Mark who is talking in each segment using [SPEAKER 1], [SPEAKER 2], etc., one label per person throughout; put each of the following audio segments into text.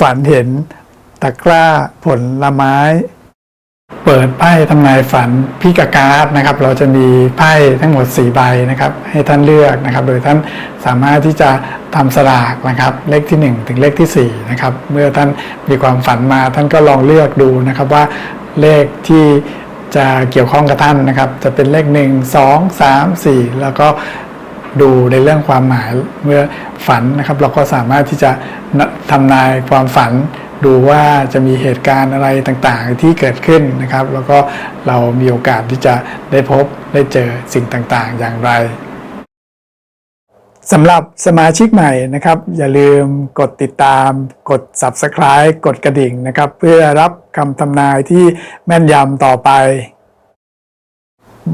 [SPEAKER 1] ฝันเห็นตะกร้าผลลไม้ เปิดไพ่ทำนายฝันพิกาการ์ดนะครับ เราจะมีไพ่ทั้งหมด 4 ใบนะครับ ให้ท่านเลือกนะครับ โดยท่านสามารถที่จะทำสลากนะครับ เลขที่ 1 ถึงเลขที่ 4 นะครับ เมื่อท่านมีความฝันมาท่านก็ลองเลือกดูนะครับว่าเลขที่จะเกี่ยวข้องกับท่านนะครับ จะเป็นเลข 1 2 3 4 แล้วก็ ดูในเรื่องความหมายเมื่อฝันนะครับ เราก็สามารถที่จะทำนายความฝัน ดูว่าจะมีเหตุการณ์อะไรต่างๆที่เกิดขึ้นนะครับ แล้วก็เรามีโอกาสที่จะได้พบได้เจอสิ่งต่างๆ อย่างไรสำหรับสมาชิกใหม่นะครับ อย่าลืมกดติดตาม กด Subscribe กดกระดิ่งนะครับ เพื่อรับคำทำนายที่แม่นยำต่อไป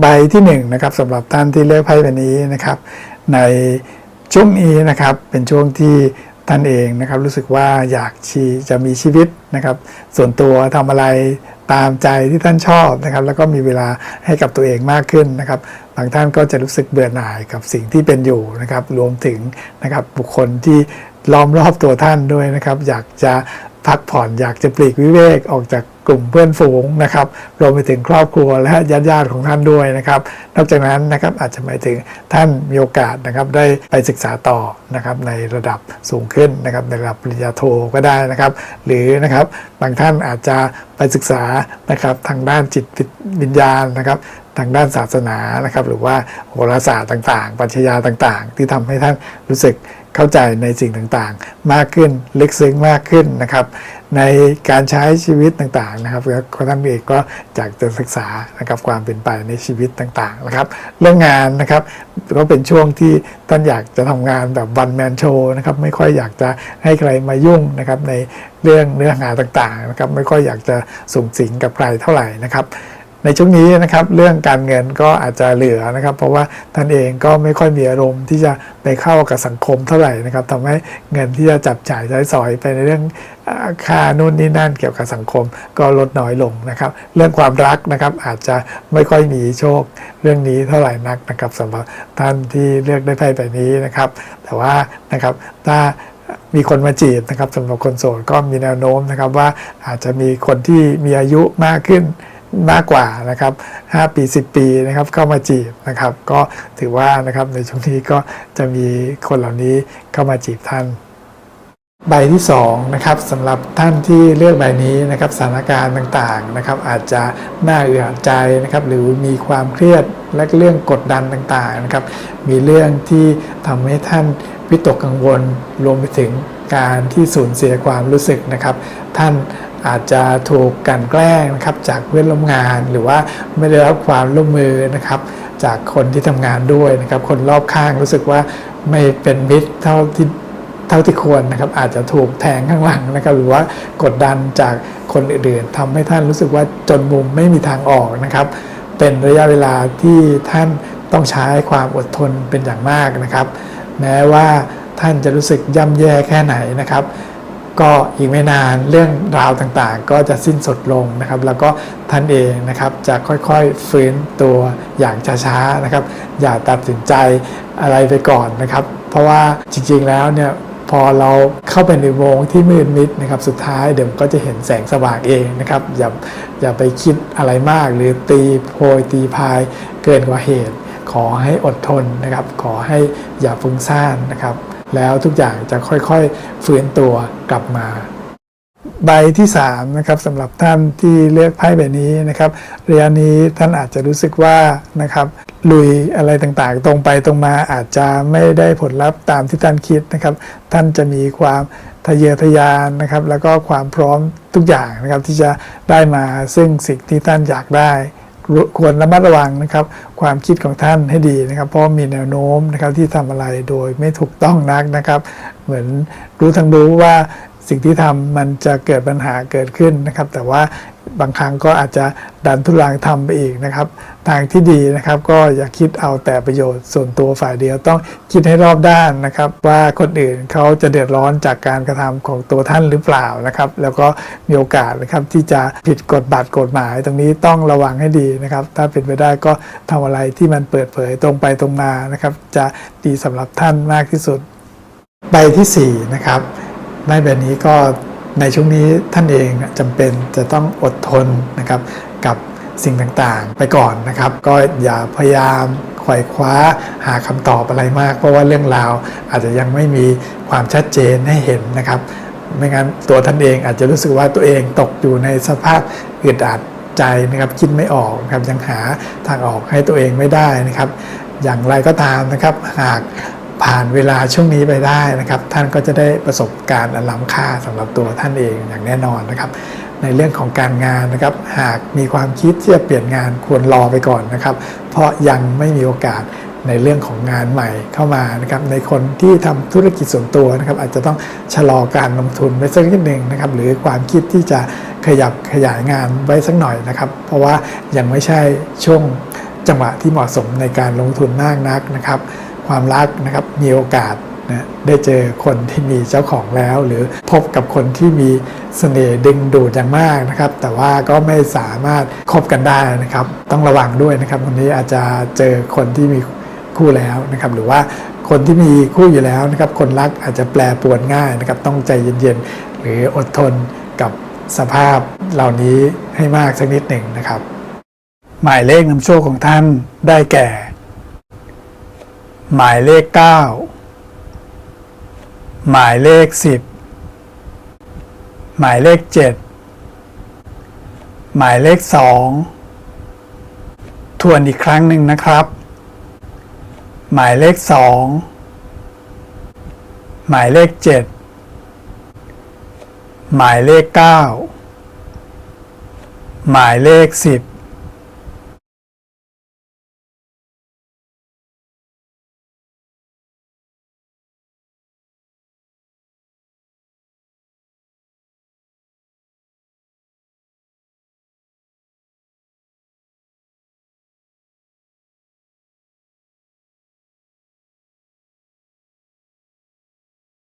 [SPEAKER 1] ใบที่1นงนะครับสำหรับท่านที่เลือกไพ่ใบนี้นะครับ ในช่วงนี้นะครับเป็นช่วงที่ท่านเองนะครับรู้สึกว่าอยากชีจะมีชีวิตนะครับ ส่วนตัวทำอะไรตามใจที่ท่านชอบนะครับ แล้วก็มีเวลาให้กับตัวเองมากขึ้นนะครับบางท่านก็จะรู้สึกเบื่อหน่ายกับสิ่งที่เป็นอยู่นะครับ รวมถึงนะครับบุคคลที่ล้อมรอบตัวท่านด้วยนะครับ อยากจะ พักผ่อนอยากจะปลีกวิเวกออกจากกลุ่มเพื่อนฝูงนะครับรวมไปถึงครอบครัวและญาติญาติของท่านด้วยนะครับ นอกจากนั้นนะครับอาจจะหมายถึงท่านมีโอกาสนะครับได้ไปศึกษาต่อนะครับในระดับสูงขึ้นนะครับในระดับปริญญาโทก็ได้นะครับ หรือนะครับบางท่านอาจจะไปศึกษานะครับทางด้านจิตวิญญาณนะครับทางด้านศาสนานะครับ หรือว่าโหราศาสตร์ต่าง ๆปรัชญาต่าง ๆ ที่ทำให้ท่านรู้สึก เข้าใจในสิ่งต่างๆ มากขึ้นลึกซึ้งมากขึ้นนะครับ ในการใช้ชีวิตต่างๆนะครับแล้วก็ท่านเองก็อยากจะศึกษานะครับความเป็นไปในชีวิตต่างๆนะครับ เรื่องงานนะครับก็เป็นช่วงที่ท่านอยากจะทำงานแบบวันแมนโชนะครับไม่ค่อยอยากจะให้ใครมายุ่งนะครับในเรื่องเนื้อหาต่างๆนะครับไม่ค่อยอยากจะสูงสิงกับใครเท่าไหร่นะครับ ในช่วงนี้นะครับเรื่องการเงินก็อาจจะเหลือนะครับ เพราะว่าท่านเองก็ไม่ค่อยมีอารมณ์ที่จะไปเข้ากับสังคมเท่าไหร่นะครับทำให้เงินที่จะจับจ่ายใช้สอยไปในเรื่องค่านู่นนี่นั่นเกี่ยวกับสังคมก็ลดน้อยลงนะครับ เรื่องความรักนะครับอาจจะไม่ค่อยมีโชคเรื่องนี้เท่าไหร่นักนะครับสำหรับท่านที่เลือกได้ไพ่ใบนี้นะครับ แต่ว่านะครับถ้ามีคนมาจีบนะครับสำหรับคนโสดก็มีแนวโน้มนะครับว่าอาจจะมีคนที่มีอายุมากขึ้น มากกว่านะครับ 5 ปี 10 ปีนะครับเข้ามาจีบนะครับ ก็ถือว่านะครับในช่วงนี้ก็จะมีคนเหล่านี้เข้ามาจีบท่านใบที่2นะครับสำหรับท่านที่เลือกใบนี้นะครับสถานการณ์ต่างๆนะครับ อาจจะน่าเอือดใจนะครับ หรือมีความเครียดและเรื่องกดดันต่างๆนะครับ มีเรื่องที่ทำให้ท่านวิตกกังวลรวมไปถึงการที่สูญเสียความรู้สึกนะครับ ท่าน อาจจะถูกกลันแกล้งนะครับจากเพื่อนร่วมงานหรือว่าไม่ได้รับความร่วมมือนะครับ จากคนที่ทำงานด้วยนะครับ คนรอบข้างรู้สึกว่าไม่เป็นมิตรเท่าที่เท่าที่ควรนะครับอาจจะถูกแทงข้างหลังนะครับหรือว่ากดดันจากคนอื่นๆทำให้ท่านรู้สึกว่าจนมุมไม่มีทางออกนะครับ เป็นระยะเวลาที่ท่านต้องใช้ความอดทนเป็นอย่างมากนะครับ แม้ว่าท่านจะรู้สึกย่ำแย่แค่ไหนนะครับ ก็อีกไม่นานเรื่องราวต่างๆ ก็จะสิ้นสุดลงนะครับ แล้วก็ท่านเองนะครับจะค่อยๆฟื้นตัวอย่างช้าๆนะครับ อย่าตัดสินใจอะไรไปก่อนนะครับ เพราะว่าจริงๆแล้วเนี่ยพอเราเข้าไปในวงที่มืดมิดนะครับสุดท้ายเดี๋ยวก็จะเห็นแสงสว่างเองนะครับอย่าอย่าไปคิดอะไรมาก หรือตีโพยตีพายเกินกว่าเหตุ ขอให้อดทนนะครับ ขอให้อย่าฟุ้งซ่านนะครับ แล้วทุกอย่างจะค่อยๆฟื้นตัวกลับมา ใบที่3นะครับสำหรับท่านที่เลือกไพ่ใบนี้นะครับระยะนี้ท่านอาจจะรู้สึกว่านะครับลุยอะไรต่างๆ ตรงไปตรงมาอาจจะไม่ได้ผลลัพธ์ตามที่ท่านคิดนะครับ ท่านจะมีความทะเยอทะยานนะครับ แล้วก็ความพร้อมทุกอย่างนะครับที่จะได้มาซึ่งสิ่งที่ท่านอยากได้ ควรระมัดระวังนะครับ ความคิดของท่านให้ดีนะครับ เพราะมีแนวโน้มนะครับที่ทำอะไรโดยไม่ถูกต้องนักนะครับ เหมือนรู้ทั้งรู้ว่า สิ่งที่ทำมันจะเกิดปัญหาเกิดขึ้นนะครับ แต่ว่าบางครั้งก็อาจจะดันทุลังทำไปอีกนะครับ ทางที่ดีนะครับก็อย่าคิดเอาแต่ประโยชน์ส่วนตัวฝ่ายเดียวต้องคิดให้รอบด้านนะครับ ว่าคนอื่นเขาจะเดือดร้อนจากการกระทำของตัวท่านหรือเปล่านะครับ แล้วก็มีโอกาสนะครับที่จะผิดกฎบัตรกฎหมาย ตรงนี้ต้องระวังให้ดีนะครับ ถ้าเป็นไปได้ก็ทำอะไรที่มันเปิดเผยตรงไปตรงมานะครับ จะดีสำหรับท่านมากที่สุดใบที่4นะครับ ใบแบบนี้ก็ในช่วงนี้ท่านเองจำเป็นจะต้องอดทนนะครับกับสิ่งต่างๆ ไปก่อนนะครับ ก็อย่าพยายามขว่คว้าหาคำตอบอะไรมาก เพราะว่าเรื่องราวอาจจะยังไม่มีความชัดเจนให้เห็นนะครับ ไม่งั้นตัวท่านเองอาจจะรู้สึกว่าตัวเองตกอยู่ในสภาพอึดอัดใจนะครับคิดไม่ออกนะครับยังหาทางออกให้ตัวเองไม่ได้นะครับ อย่างไรก็ตามนะครับ หาก ผ่านเวลาช่วงนี้ไปได้นะครับ ท่านก็จะได้ประสบการณ์อันล้ำค่าสำหรับตัวท่านเองอย่างแน่นอนนะครับ ในเรื่องของการงานนะครับ หากมีความคิดที่จะเปลี่ยนงานควรรอไปก่อนนะครับ เพราะยังไม่มีโอกาสในเรื่องของงานใหม่เข้ามานะครับ ในคนที่ทำธุรกิจส่วนตัวนะครับ อาจจะต้องชะลอการลงทุนไว้สักนิดหนึ่งนะครับ หรือความคิดที่จะขยับขยายงานไว้สักหน่อยนะครับ เพราะว่ายังไม่ใช่ช่วงจังหวะที่เหมาะสมในการลงทุนมากนักนะครับ ความรักนะครับมีโอกาสนะได้เจอคนที่มีเจ้าของแล้ว หรือพบกับคนที่มีเสน่ห์ดึงดูดอย่างมากนะครับ แต่ว่าก็ไม่สามารถคบกันได้นะครับ ต้องระวังด้วยนะครับวันนี้อาจจะเจอคนที่มีคู่แล้วนะครับ หรือว่าคนที่มีคู่อยู่แล้วนะครับ คนรักอาจจะแปรปรวนง่ายนะครับ ต้องใจเย็นๆ หรืออดทนกับสภาพเหล่านี้ให้มากสักนิดหนึ่งนะครับ หมายเลขนำโชคของท่านได้แก่ หมายเลข 9 หมายเลข 10 หมายเลข 7 หมายเลข 2 ทวนอีกครั้งหนึ่งนะครับ หมายเลข 2 หมายเลข 7 หมายเลข 9 หมายเลข 10